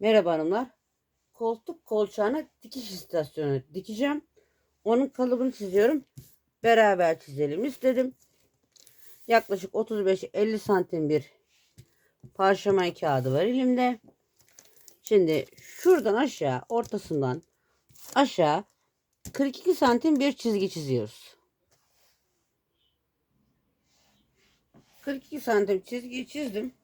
Merhaba hanımlar. Koltuk kolçağına dikiş istasyonu dikeceğim. Onun kalıbını çiziyorum. Beraber çizelim istedim. Yaklaşık 35-50 santim bir parşömen kağıdı var elimde. Şimdi şuradan aşağı ortasından aşağı 42 santim bir çizgi çiziyoruz. 42 santim çizgiyi çizdim.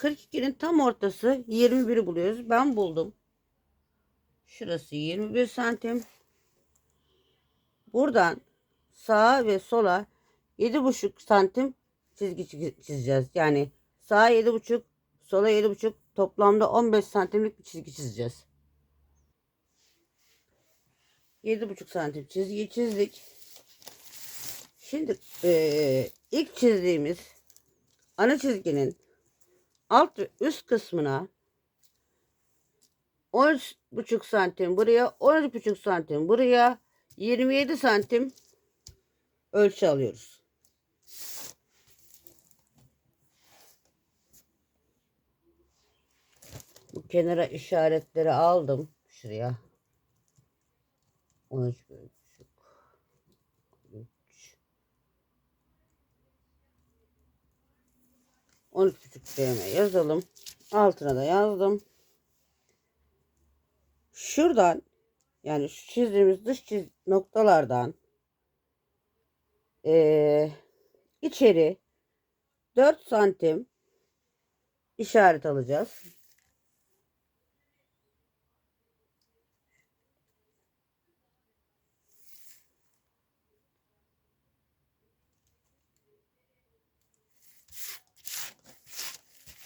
42'nin tam ortası 21'i buluyoruz. Ben buldum. Şurası 21 santim. Buradan sağa ve sola 7,5 santim çizgi çiz- çizeceğiz. Yani sağa 7,5 sola 7,5 toplamda 15 santimlik bir çizgi çizeceğiz. 7,5 santim çizgiyi çizdik. Şimdi eee, ilk çizdiğimiz ana çizginin alt ve üst kısmına 13,5 santim buraya 13,5 santim buraya 27 santim ölçü alıyoruz. Bu kenara işaretleri aldım şuraya. 13 buçuk. 13,5 DM yazalım. Altına da yazdım. Şuradan yani şu çizdiğimiz dış çiz noktalardan eee, içeri 4 santim işaret alacağız.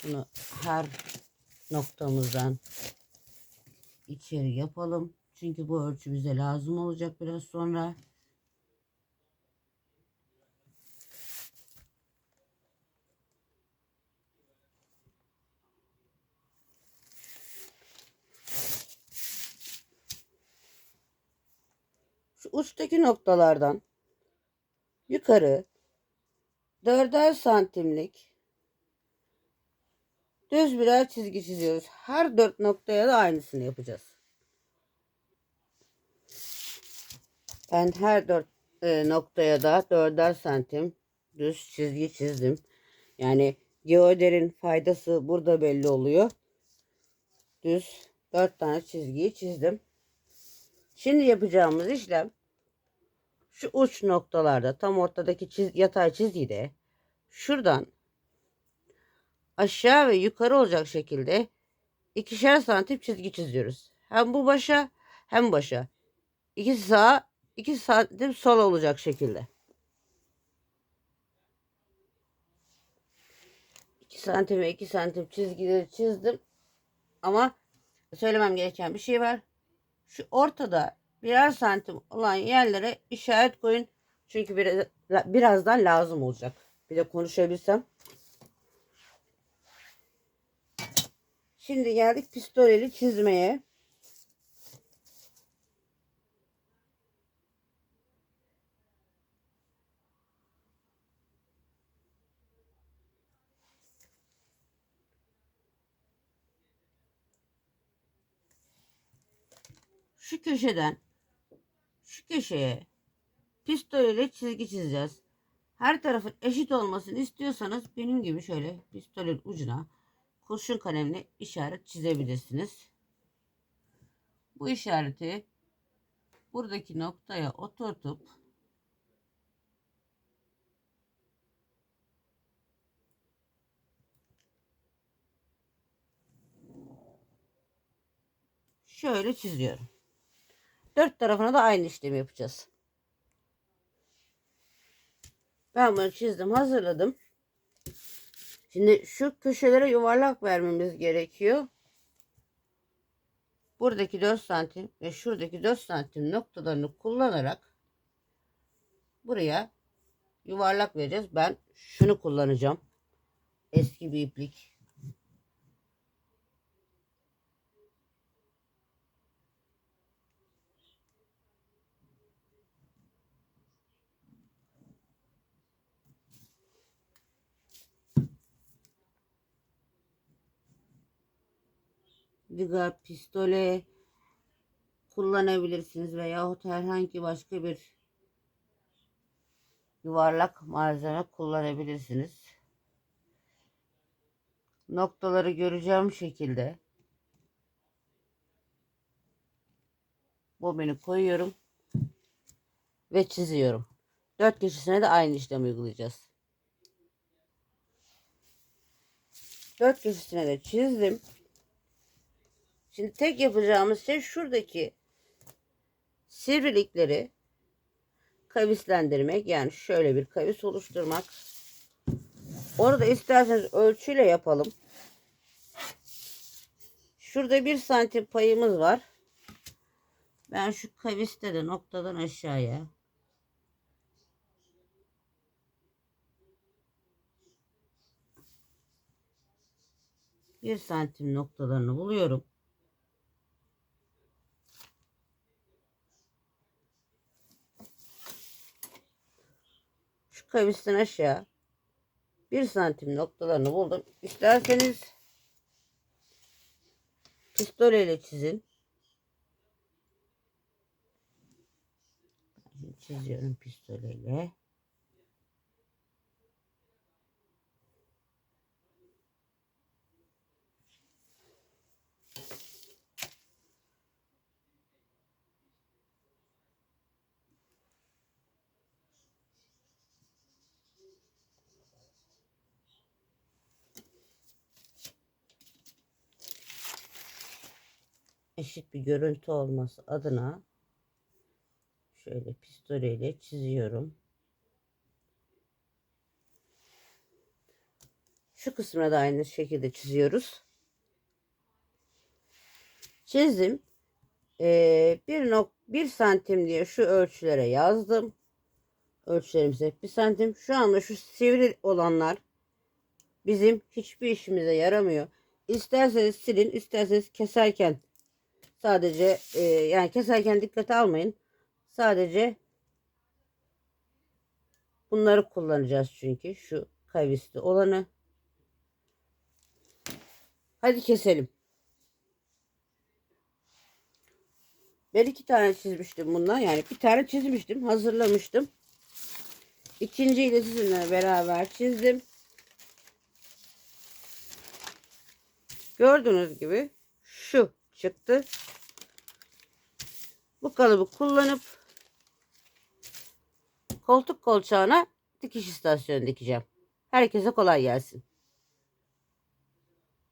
Bunu her noktamızdan içeri yapalım. Çünkü bu ölçü bize lazım olacak biraz sonra. Şu uçtaki noktalardan yukarı dörder santimlik düz birer çizgi çiziyoruz. Her dört noktaya da aynısını yapacağız. Ben her dört e, noktaya da dörder santim düz çizgi çizdim. Yani geoderin faydası burada belli oluyor. Düz dört tane çizgiyi çizdim. Şimdi yapacağımız işlem şu uç noktalarda tam ortadaki çiz, yatay çizgiyi de şuradan aşağı ve yukarı olacak şekilde ikişer santim çizgi çiziyoruz. Hem bu başa hem başa. İki sağ, iki santim sol olacak şekilde. 2 santim ve 2 santim çizgileri çizdim. Ama söylemem gereken bir şey var. Şu ortada birer santim olan yerlere işaret koyun. Çünkü biraz, birazdan lazım olacak. Bir de konuşabilsem. Şimdi geldik pistoleli çizmeye. Şu köşeden şu köşeye pistolele çizgi çizeceğiz. Her tarafın eşit olmasını istiyorsanız benim gibi şöyle pistolün ucuna kurşun kalemle işaret çizebilirsiniz. Bu işareti buradaki noktaya oturtup şöyle çiziyorum. Dört tarafına da aynı işlemi yapacağız. Ben bunu çizdim, hazırladım. Şimdi şu köşelere yuvarlak vermemiz gerekiyor. Buradaki 4 santim ve şuradaki 4 santim noktalarını kullanarak buraya yuvarlak vereceğiz. Ben şunu kullanacağım. Eski bir iplik. Diga, pistole kullanabilirsiniz veyahut herhangi başka bir yuvarlak malzeme kullanabilirsiniz. Noktaları göreceğim şekilde bobini koyuyorum ve çiziyorum. Dört köşesine de aynı işlemi uygulayacağız. Dört köşesine de çizdim. Şimdi tek yapacağımız şey şuradaki sivrilikleri kavislendirmek. Yani şöyle bir kavis oluşturmak. Orada isterseniz ölçüyle yapalım. Şurada bir santim payımız var. Ben şu kaviste de noktadan aşağıya bir santim noktalarını buluyorum. Şu kavisten aşağı bir santim noktalarını buldum. İsterseniz pistoleyle çizin. Çiziyorum pistoleyle. Eşit bir görüntü olması adına şöyle pistoleyle çiziyorum. Şu kısmına da aynı şekilde çiziyoruz. Çizdim. Ee, bir, nok bir santim diye şu ölçülere yazdım. Ölçülerimiz hep bir santim. Şu anda şu sivri olanlar bizim hiçbir işimize yaramıyor. İsterseniz silin, isterseniz keserken Sadece e, yani keserken dikkate almayın. Sadece bunları kullanacağız çünkü şu kavisli olanı. Hadi keselim. Ben iki tane çizmiştim bundan. Yani bir tane çizmiştim. Hazırlamıştım. İkinciyi de sizinle beraber çizdim. Gördüğünüz gibi şu çıktı. Bu kalıbı kullanıp koltuk kolçağına dikiş istasyonu dikeceğim. Herkese kolay gelsin.